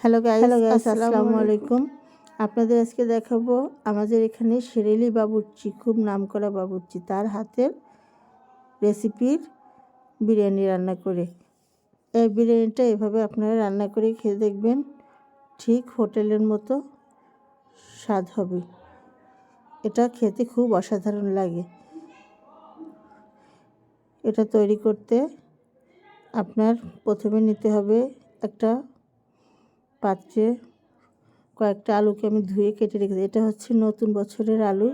Hello guys hello guys, আসসালামু আলাইকুম আপনাদের আজকে দেখাবো আমাদের এখানে শেরেলি বাবুর্চি খুব নামকরা বাবুর্চি তার হাতের রেসিপির বিরিয়ানি রান্না করে। এই বিরিয়ানিটা এভাবে আপনারা রান্না করে খেয়ে দেখবেন ঠিক হোটেলের মতো স্বাদ হবে। এটা খেতে খুব অসাধারণ লাগে। এটা তৈরি করতে আপনার প্রথমে নিতে হবে একটা পাত্রে কয়েকটা আলুকে আমি ধুয়ে কেটে রেখেছি। এটা হচ্ছে নতুন বছরের আলু।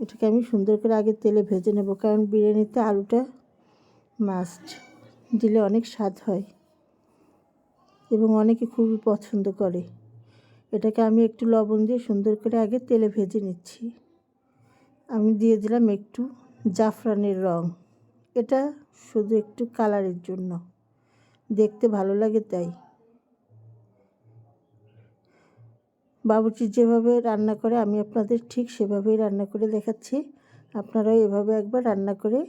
এটাকে আমি সুন্দর করে আগে তেলে ভেজে নেব, কারণ বিরিয়ানিতে আলুটা মাস্ট দিলে অনেক স্বাদ হয় এবং অনেকে খুবই পছন্দ করে। এটাকে আমি একটু লবণ দিয়ে সুন্দর করে আগে তেলে ভেজে নিচ্ছি। আমি দিয়ে দিলাম একটু জাফরানের রং। এটা শুধু একটু কালারের জন্য। দেখতে ভালো লাগে তাই। বাবুর্চি যেভাবে রান্না করে, আমি আপনাদের ঠিক সেভাবেই রান্না করে দেখাচ্ছি। আপনারাও এভাবে একবার রান্না করে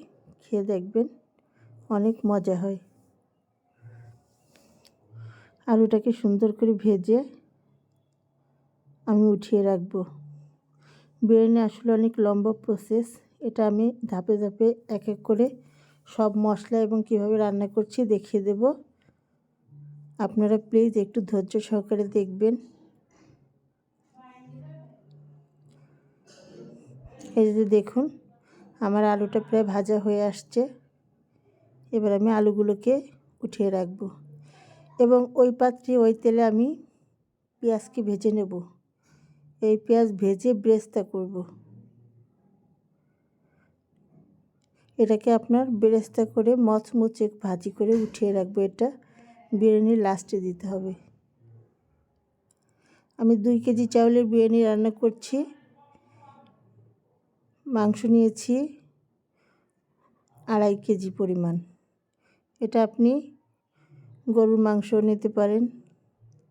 খেয়ে দেখবেন, অনেক মজা হয়। আলুটাকে সুন্দর করে ভেজে আমি উঠিয়ে রাখব। বিরিয়ানি আসলে অনেক লম্বা প্রসেস এটা আমি ধাপে ধাপে এক এক করে সব মশলা এবং কীভাবে রান্না করছি দেখিয়ে দেব। আপনারা প্লিজ একটু ধৈর্য সহকারে দেখবেন। এই যে দেখুন, আমার আলুটা প্রায় ভাজা হয়ে আসছে। এবার আমি আলুগুলোকে উঠিয়ে রাখব এবং ওই পাত্রে, ওই তেলে আমি পেঁয়াজকে ভেজে নেব। এই পেঁয়াজ ভেজে ব্রেস্তা করব। এটাকে আপনার বেরেস্তা করে মচমচে ভাজি করে উঠিয়ে রাখব। এটা বিরিয়ানির লাস্টে দিতে হবে। আমি দুই কেজি চাউলের বিরিয়ানি রান্না করছি। মাংস নিয়েছি, আড়াই কেজি পরিমাণ। এটা আপনি গরুর মাংস নিতে পারেন,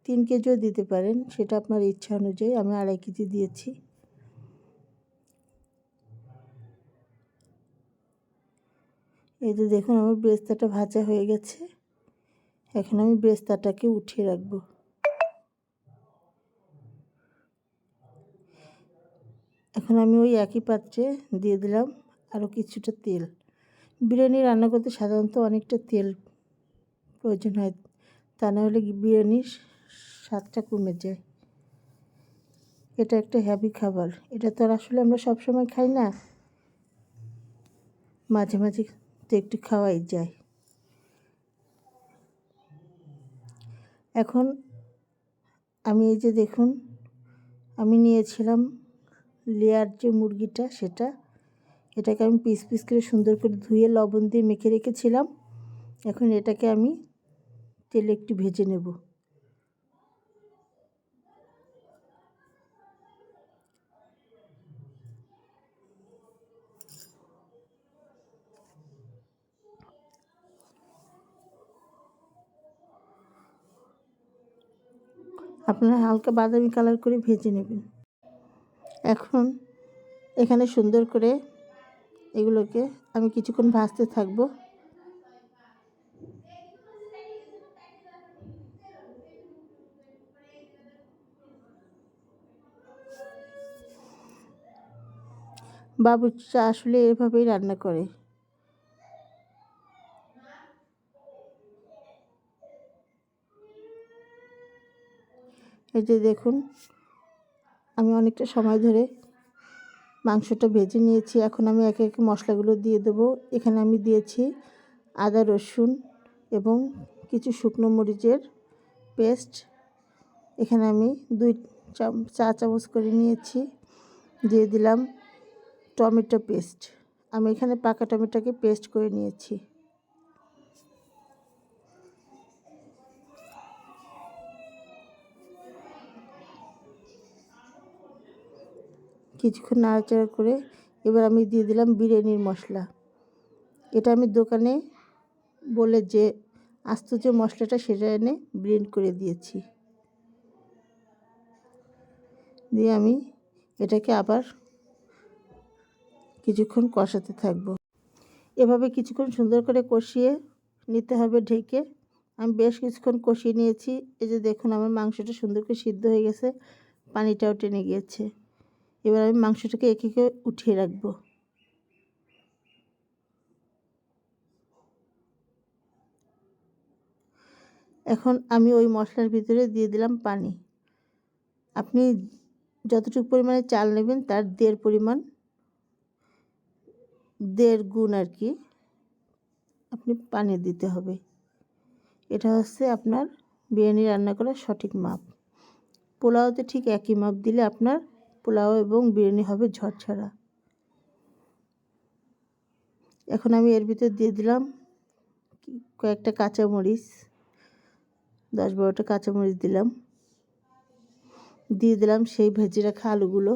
তিন কেজিও দিতে পারেন, সেটা আপনার ইচ্ছা অনুযায়ী আমি আড়াই কেজি দিয়েছি। এই যে দেখুন, আমার ব্রেস্তাটা ভাজা হয়ে গেছে। এখন আমি ব্রেস্তাটাকে উঠিয়ে রাখব। এখন আমি ওই একই পাত্রে দিয়ে দিলাম আরও কিছুটা তেল। বিরিয়ানি রান্না করতে সাধারণত অনেকটা তেল প্রয়োজন হয়, তা না হলে বিরিয়ানির স্বাদটা কমে যায়। এটা একটা হ্যাভি খাবার। এটা তো আসলে আমরা সবসময় খাই না। মাঝে মাঝে তো একটু খাওয়াই যায়। এখন আমি এই যে দেখুন, আমি নিয়েছিলাম লেয়ার যে মুরগিটা, সেটা এটাকে আমি পিস পিস করে সুন্দর করে ধুয়ে লবণ দিয়ে মেখে রেখেছিলাম। এখন এটাকে আমি তেলে একটু ভেজে নেব। আপনারা হালকা বাদামি কালার করে ভেজে নেবেন। এখন এখানে সুন্দর করে এগুলোকে আমি কিছুক্ষণ ভাজতে থাকব। বাবুচা আসলে এভাবেই রান্না করে। এই যে দেখুন আমি অনেকটা সময় ধরে মাংসটা ভেজে নিয়েছি। এখন আমি একে একে মশলাগুলো দিয়ে দেবো। এখানে আমি দিয়েছি আদা, রসুন এবং কিছু শুকনো মরিচের পেস্ট। এখানে আমি দুই চা চামচ করে নিয়েছি। দিয়ে দিলাম টমেটো পেস্ট। আমি এখানে পাকা টমেটোকে পেস্ট করে নিয়েছি। কিছুক্ষণ নাড়াচাড়া করে এবার আমি দিয়ে দিলাম বিরিয়ানির মশলা। এটা আমি দোকানে বলে যে আস্ত যে মশলাটা সেটা এনে ব্লেন্ড করে দিয়েছি। দিয়ে আমি এটাকে আবার কিছুক্ষণ কষাতে থাকব। এভাবে কিছুক্ষণ সুন্দর করে কষিয়ে নিতে হবে ঢেকে। আমি বেশ কিছুক্ষণ কষিয়ে নিয়েছি। এই যে দেখুন আমার মাংসটা সুন্দর করে সিদ্ধ হয়ে গেছে। পানিটাও টেনে গিয়েছে। এবার আমি মাংসটাকে একে একে উঠিয়ে রাখব। এখন আমি ওই মশলার ভিতরে দিয়ে দিলাম পানি। আপনি যতটুকু পরিমাণে চাল নেবেন তার দেড় পরিমাণ, দেড় গুণ আর কি আপনি পানি দিতে হবে। এটা হচ্ছে আপনার বিরিয়ানি রান্না করার সঠিক মাপ। পোলাওতে ঠিক একই মাপ দিলে আপনার পোলাও এবং বিরিয়ানি হবে ঝরঝরা। এখন আমি এর ভিতর দিয়ে দিলাম কয়েকটা কাঁচামরিচ, দশ বারোটা কাঁচামরিচ দিলাম। দিয়ে দিলাম সেই ভেজে রাখা আলুগুলো।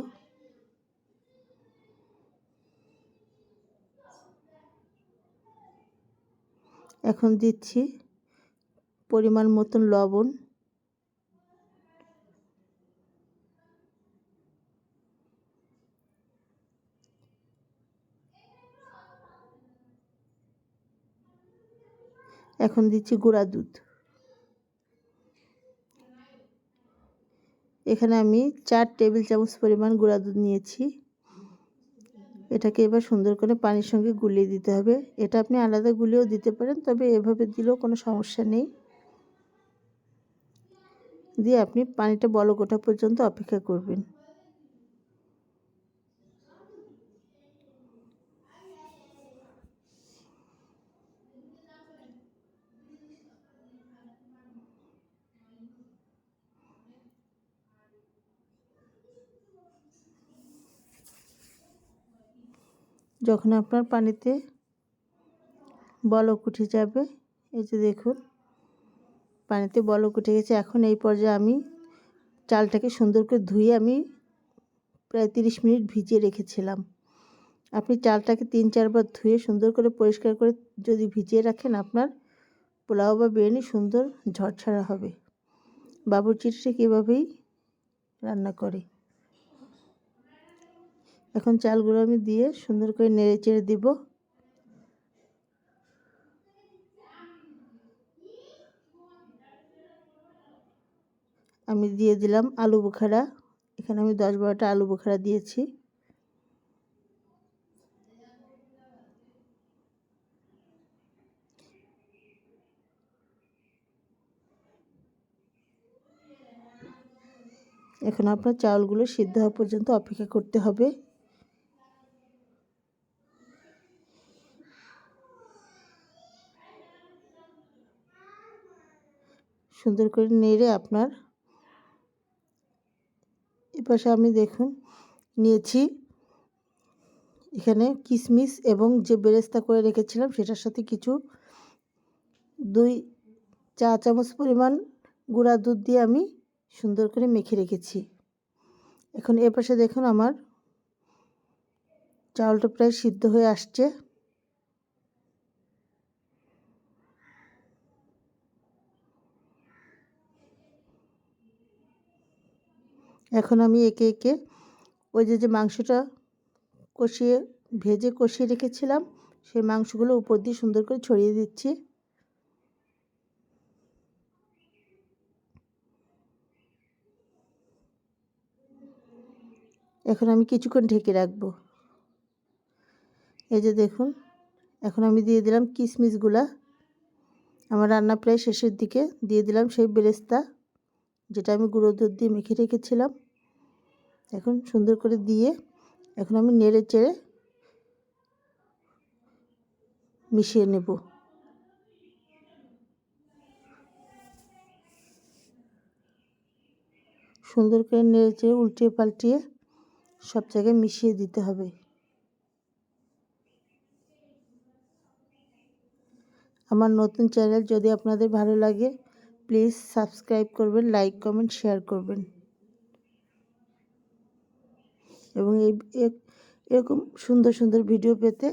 এখন দিচ্ছি পরিমাণ মতন লবণ। এখন দিচ্ছি গুঁড়া দুধ। এখানে আমি চার টেবিল চামচ পরিমাণ গুঁড়া দুধ নিয়েছি। এটাকে এবার সুন্দর করে পানির সঙ্গে গুলিয়ে দিতে হবে। এটা আপনি আলাদা গুলিয়েও দিতে পারেন, তবে এভাবে দিলেও কোনো সমস্যা নেই। দিয়ে আপনি পানিটা বলক পর্যন্ত অপেক্ষা করবেন। যখন আপনার পানিতে বলক উঠে যাবে, এই যে দেখুন, পানিতে বলক উঠে গেছে। এখন এই পর্যায়ে আমি চালটাকে সুন্দর করে ধুয়ে আমি প্রায় তিরিশ মিনিট ভিজিয়ে রেখেছিলাম। আপনি চালটাকে তিন চারবার ধুয়ে সুন্দর করে পরিষ্কার করে যদি ভিজিয়ে রাখেন, আপনার পোলাও বা বিরিয়ানি সুন্দর ঝরঝরা হবে। বাবুর্চিটা ঠিক এভাবেই রান্না করে। এখন চালগুলো আমি দিয়ে সুন্দর করে নেড়ে চেড়ে দিব। আমি দিয়ে দিলাম আলু বোখারা। এখানে আমি দশ বারোটা আলু বোখারা দিয়েছি। এখন আপনার চাউলগুলো সিদ্ধ হওয়া পর্যন্ত অপেক্ষা করতে হবে। সুন্দর করে নেড়ে আপনার এপাশে আমি দেখুন, নিয়েছি এখানে কিশমিশ এবং যে বেরেস্তা করে রেখেছিলাম সেটার সাথে কিছু দুই চা চামচ পরিমাণ গুঁড়া দুধ দিয়ে আমি সুন্দর করে মেখে রেখেছি। এখন এপাশে দেখুন আমার চাউলটা প্রায় সিদ্ধ হয়ে আসছে। এখন আমি একে একে ওই যে যে মাংসটা কষিয়ে, ভেজে কষিয়ে রেখেছিলাম, সেই মাংসগুলো উপর দিয়ে সুন্দর করে ছড়িয়ে দিচ্ছি। এখন আমি কিছুক্ষণ ঢেকে রাখব। এই যে দেখুন, এখন আমি দিয়ে দিলাম কিশমিশগুলা আমার রান্না প্রায় শেষের দিকে, দিয়ে দিলাম সেই বেরেস্তা। যেটা আমি গুঁড়ো দুধ দিয়ে মেখে রেখেছিলাম। এখন সুন্দর করে দিয়ে এখন আমি নেড়ে চেড়ে মিশিয়ে নেব। সুন্দর করে নেড়ে চেড়ে উল্টিয়ে পাল্টিয়ে সব জায়গায় মিশিয়ে দিতে হবে। আমার নতুন চ্যানেল যদি আপনাদের ভালো লাগে প্লিজ সাবস্ক্রাইব করবেন লাইক কমেন্ট শেয়ার করবেন। এবং এই এরকম সুন্দর সুন্দর ভিডিও পেতে